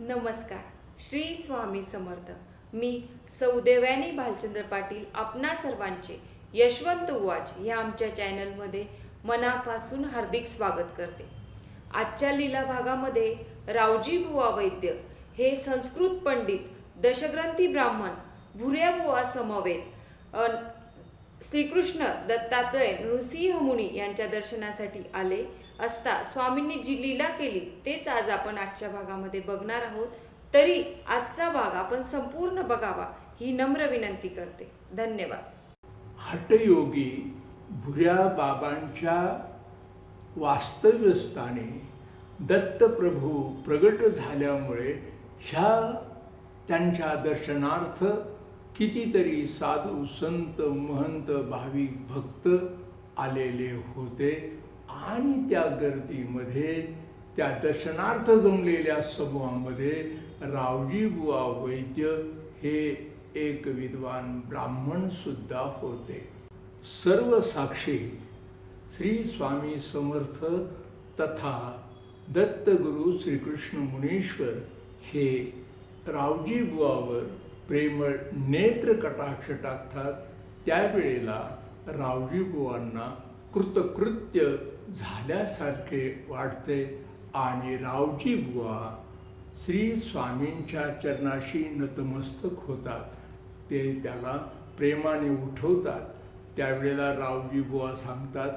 नमस्कार. श्री स्वामी समर्थ. मी सौदेव्यानी भालचंद्र पाटील आपणा सर्वांचे यशवंत उवाच या आमच्या चॅनलमध्ये मनापासून हार्दिक स्वागत करते. आजच्या लीला भागामध्ये रावजी बुवा वैद्य हे संस्कृत पंडित दशग्रंथी ब्राह्मण भुऱ्या बुवा समवेत अन श्रीकृष्ण दत्तात्रय नृसिंह मुनी यांच्या दर्शनासाठी आले. असता. स्वामींनी जी लीला केली तेच आज आपण आजच्या भागामध्ये बघणार आहोत. तरी आजचा भाग आपण संपूर्ण बघावा ही नम्र विनंती करते. धन्यवाद. हटयोगी भुऱ्या बाबांच्या वास्तव्यस्थाने दत्तप्रभू प्रगट झाल्यामुळे ह्या त्यांच्या दर्शनार्थ कितीतरी साधू संत महंत भाविक भक्त आलेले होते. आणि त्या गर्दीमध्ये त्या दर्शनार्थ जमलेल्या समूहामध्ये रावजी बुवा वैद्य हे एक विद्वान ब्राह्मण सुद्धा होते. सर्व साक्षी श्री स्वामी समर्थ तथा दत्तगुरु श्रीकृष्ण मुनीश्वर हे रावजी बुवावर प्रेमळ नेत्र कटाक्ष टाकतात. त्यावेळेला रावजी बुवांना कृतकृत्य झाल्यासारखे वाटते. आणि रावजी बुवा श्री स्वामींच्या चरणाशी नतमस्तक होतात. ते त्याला प्रेमाने उठवतात. त्यावेळेला रावजी बुवा सांगतात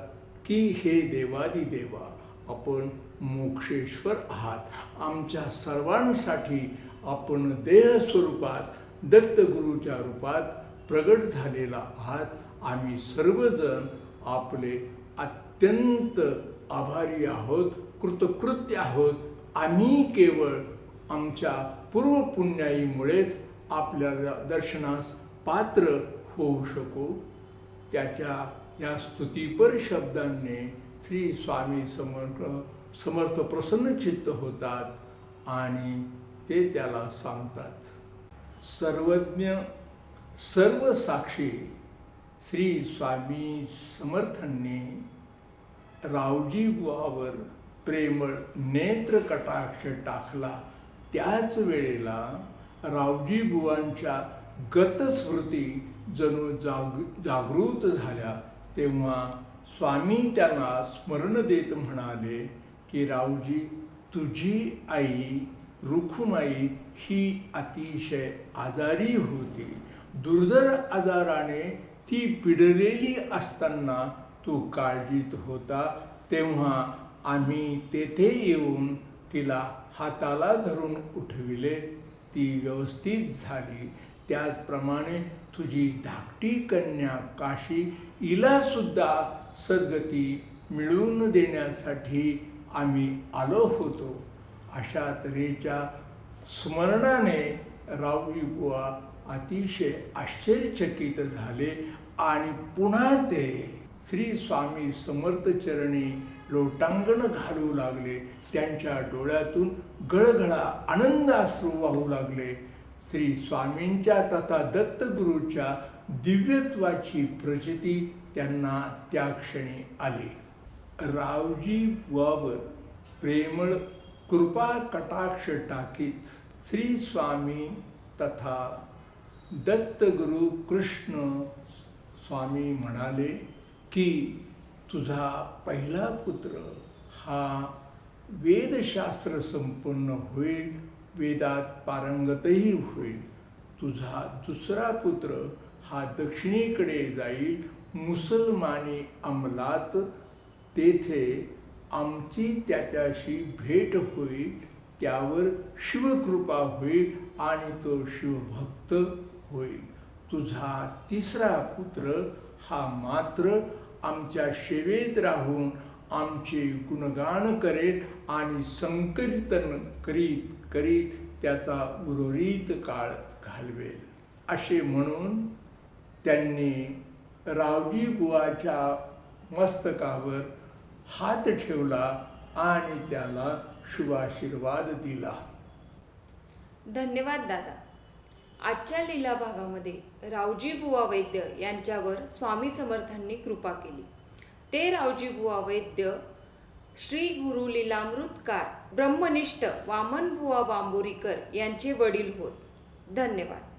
की हे देवादी देवा आपण मोक्षेश्वर आहात. आमच्या सर्वांसाठी आपण देह स्वरूपात दत्तगुरूच्या रूपात प्रगट झालेला आहात. आम्ही सर्वजण आपले अत्यंत आभारी आहोत कृतकृत्य आहोत. आम्ही केवळ आमच्या पूर्वपुण्याईमुळेच आपल्या दर्शनास पात्र होऊ शकू. त्याच्या या स्तुतीपर शब्दांनी श्री स्वामी समर्थ समर्थ प्रसन्नचित्त होतात आणि ते त्याला सांगतात. सर्वज्ञ सर्व साक्षी श्री स्वामी समर्थांनी रावजी बुवावर प्रेमळ नेत्र कटाक्ष टाकला. त्याच वेळेला रावजी बुवांच्या गतस्मृती जणू जाग जागृत झाल्या. तेव्हा स्वामी त्यांना स्मरण देत म्हणाले की रावजी तुझी आई रुखुमाई ही अतिशय आजारी होती. दुर्धर आजाराने ती पिडलेली असताना तू काळजीत होता तेव्हा आम्ही तेथे येऊन तिला हाताला धरून उठविले. ती व्यवस्थित झाली. त्याचप्रमाणे तुझी धाकटी कन्या काशी हिला सुद्धा सद्गती मिळवून देण्यासाठी आम्ही आलो होतो. अशा तऱ्हेच्या स्मरणाने रावजी बुवा अतिशय आश्चर्यचकित झाले आणि पुन्हा ते श्री स्वामी समर्थ चरणी लोटांगण घालू लागले. त्यांच्या डोळ्यातून गळगळा आनंद अश्रू वाहू लागले. श्री स्वामींच्या तथा दत्तगुरूच्या दिव्यत्वाची प्रचिती त्यांना त्या क्षणी आली. रावजी बुवावर प्रेमळ कृपा कटाक्ष टाकीत श्री स्वामी तथा दत्तगुरु कृष्ण स्वामी म्हणाले की तुझा पहिला पुत्र हा वेदशास्त्र संपन्न होईल वेदात पारंगतही होईल. तुझा दुसरा पुत्र हा दक्षिणेकडे जाईल मुसलमानी अंमलात. तेथे आमची त्याच्याशी भेट होईल त्यावर शिवकृपा होईल आणि तो शिवभक्त होईल. तुझा तिसरा पुत्र हा मात्र आमच्या सेवेत राहून आमचे गुणगान करेल आणि संकीर्तन करीत करीत त्याचा उर्वरित काळ घालवेल. असे म्हणून त्यांनी रावजी बुवाच्या मस्तकावर हात ठेवला आणि त्याला शुभाशीर्वाद दिला. धन्यवाद दादा. आजच्या लीला भागामध्ये रावजी बुवा वैद्य यांच्यावर स्वामी समर्थांनी कृपा केली. ते रावजी बुवा वैद्य श्री गुरु लीलामृतकार ब्रह्मनिष्ठ वामन बुवा बांबोरीकर यांचे वडील होत. धन्यवाद.